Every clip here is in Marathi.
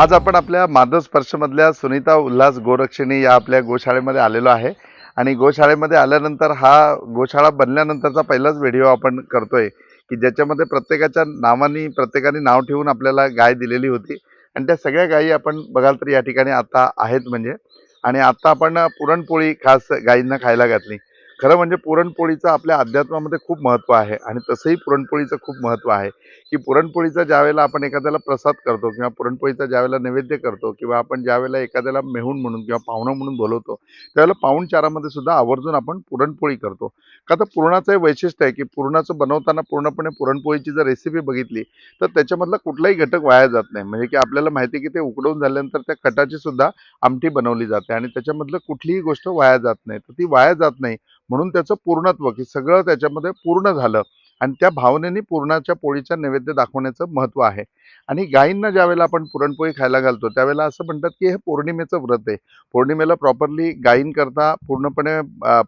आज आपण आपल्या माधव स्पर्शमधल्या सुनीता उल्हास गोरक्षिणी या आपल्या गोशाळेमध्ये आलेलो आहे. आणि गोशाळेमध्ये आल्यानंतर हा गोशाळा बनल्यानंतरचा पहिलाच व्हिडिओ आपण करतोय की ज्याच्यामध्ये प्रत्येकाच्या नावानी प्रत्येकाने नाव ठेवून आपल्याला गाय दिलेली होती. आणि त्या सगळ्या गायी आपण बघाल तर या ठिकाणी आता आहेत म्हणजे. आणि आता आपण पुरणपोळी खास गायींना खायला घातली. खरं म्हणजे पुरणपोळीचं आपल्या अध्यात्मामध्ये खूप महत्त्व आहे आणि तसंही पुरणपोळीचं खूप महत्त्व आहे की पुरणपोळीचा ज्यावेळेला आपण एखाद्याला प्रसाद करतो किंवा पुरणपोळीचा ज्यावेळेला नैवेद्य करतो किंवा आपण ज्यावेळेला एखाद्याला मेहून म्हणून किंवा पाहुणं म्हणून बोलवतो त्यावेळेला पाहुणचारामध्ये सुद्धा आवर्जून आपण पुरणपोळी करतो. का तर पुरणाचं हे वैशिष्ट्य आहे की पुरणाचं बनवताना पूर्णपणे पुरणपोळीची जर रेसिपी बघितली तर त्याच्यामधला कुठलाही घटक वाया जात नाही. म्हणजे की आपल्याला माहिती आहे की ते उकडवून झाल्यानंतर त्या कटाची सुद्धा आमटी बनवली जाते आणि त्याच्यामधलं कुठलीही गोष्ट वाया जात नाही. तर ती वाया जात नाही म्हणून त्याचं पूर्णत्व की सगळं त्याच्यामध्ये पूर्ण झालं. आणि त्या भावनेने पुरणाच्या पोळीचा नैवेद्य दाखवण्याचं महत्त्व आहे. आणि गायींना ज्यावेळेला आपण पुरणपोळी खायला घालतो त्यावेळेला असं म्हणतात की हे पौर्णिमेचं व्रत आहे. पौर्णिमेला प्रॉपरली गायींकरता पूर्णपणे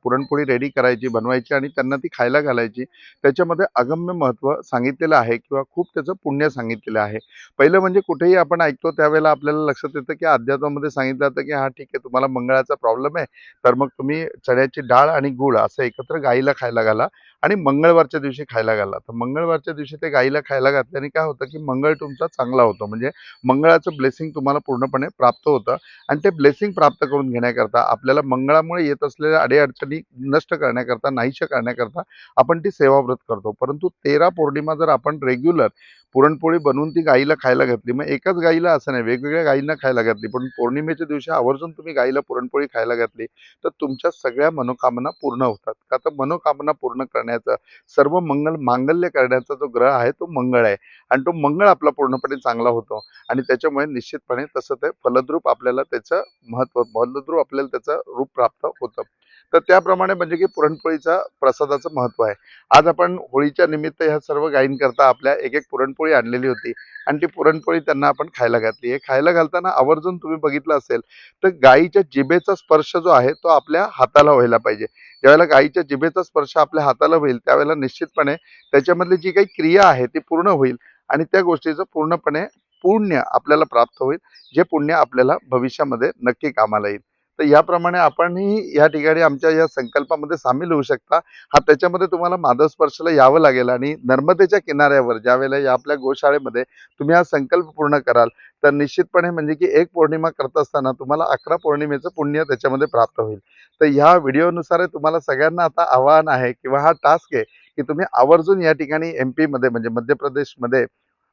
पुरणपोळी रेडी करायची बनवायची आणि त्यांना ती खायला घालायची. त्याच्यामध्ये अगम्य महत्त्व सांगितलेलं आहे किंवा खूप त्याचं पुण्य सांगितलेलं आहे. पहिलं म्हणजे कुठेही आपण ऐकतो त्यावेळेला आपल्याला लक्षात येतं की अध्यात्मामध्ये सांगितलं जातं की हा ठीक आहे तुम्हाला मंगळाचा प्रॉब्लेम आहे तर मग तुम्ही चण्याची डाळ आणि गूळ असं एकत्र गाईला खायला घाला. आणि मंगळवारच्या दिवशी खायला घाला. तर मंगळवारच्या दिवशी ते गाईला खायला घातल्याने काय होतं की मंगळ तुमचा चांगला होतो. म्हणजे मंगळाचं ब्लेसिंग तुम्हाला पूर्णपणे प्राप्त होतं आणि ते ब्लेसिंग प्राप्त करून घेण्याकरता आपल्याला मंगळामुळे येत असलेल्या अडीअडचणी नष्ट करण्याकरता नाहीशा करण्याकरता आपण ती सेवाव्रत करतो. परंतु तेरा पौर्णिमा जर आपण रेग्युलर पुरणपोळी बनवून ती गाईला खायला घातली. मग एकाच गाईला असं नाही वेगवेगळ्या गाईंना खायला घातली. पण पौर्णिमेच्या दिवशी आवर्जून तुम्ही गाईला पुरणपोळी खायला घातली तर तुमच्या सगळ्या मनोकामना पूर्ण होतात. का तर मनोकामना पूर्ण करण्याचा सर्व मंगल मांगल्य करण्याचा जो ग्रह आहे तो मंगळ आहे. आणि तो मंगळ आपला पूर्णपणे चांगला होतो. आणि त्याच्यामुळे निश्चितपणे तसं ते फलद्रूप आपल्याला त्याचं महत्त्व फलद्रूप आपल्याला त्याचं रूप प्राप्त होतं. तर त्याप्रमाणे म्हणजे की पुरणपोळीचा प्रसादाचं महत्त्व आहे. आज आपण होळीच्या निमित्त ह्या सर्व गायींकरता आपल्या एक एक पुरणपोळी आणलेली होती. आणि ती पुरणपोळी त्यांना आपण खायला घातली हे खायला घालताना आवर्जून तुम्ही बघितलं असेल तर गायीच्या जिभेचा स्पर्श जो आहे तो आपल्या हाताला व्हायला पाहिजे. ज्यावेळेला गायीच्या जिभेचा स्पर्श आपल्या हाताला होईल त्यावेळेला निश्चितपणे त्याच्यामधली जी काही क्रिया आहे ती पूर्ण होईल आणि त्या गोष्टीचं पूर्णपणे पुण्य आपल्याला प्राप्त होईल जे पुण्य आपल्याला भविष्यामध्ये नक्की कामाला येईल. तर याप्रमाणे आपणही या ठिकाणी आमच्या या संकल्पामध्ये सामील होऊ शकता. हा त्याच्यामध्ये तुम्हाला माधव स्पर्शला यावं लागेल आणि नर्मदेच्या किनाऱ्यावर ज्या वेळेला या आपल्या गोशाळेमध्ये तुम्ही हा संकल्प पूर्ण कराल तर निश्चितपणे म्हणजे की एक पौर्णिमा करत असताना तुम्हाला अकरा पौर्णिमेचं पुण्य त्याच्यामध्ये प्राप्त होईल. तर ह्या व्हिडिओनुसार तुम्हाला सगळ्यांना आता आव्हान आहे किंवा हा टास्क आहे की तुम्ही आवर्जून या ठिकाणी एम पीमध्ये म्हणजे मध्य प्रदेशमध्ये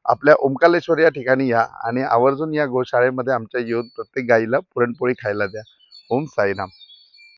आपल्या ओंकालेश्वर या ठिकाणी या आणि आवर्जून या गोशाळेमध्ये आमच्या येऊन प्रत्येक गाईला पुरणपोळी खायला द्या. ओम साईराम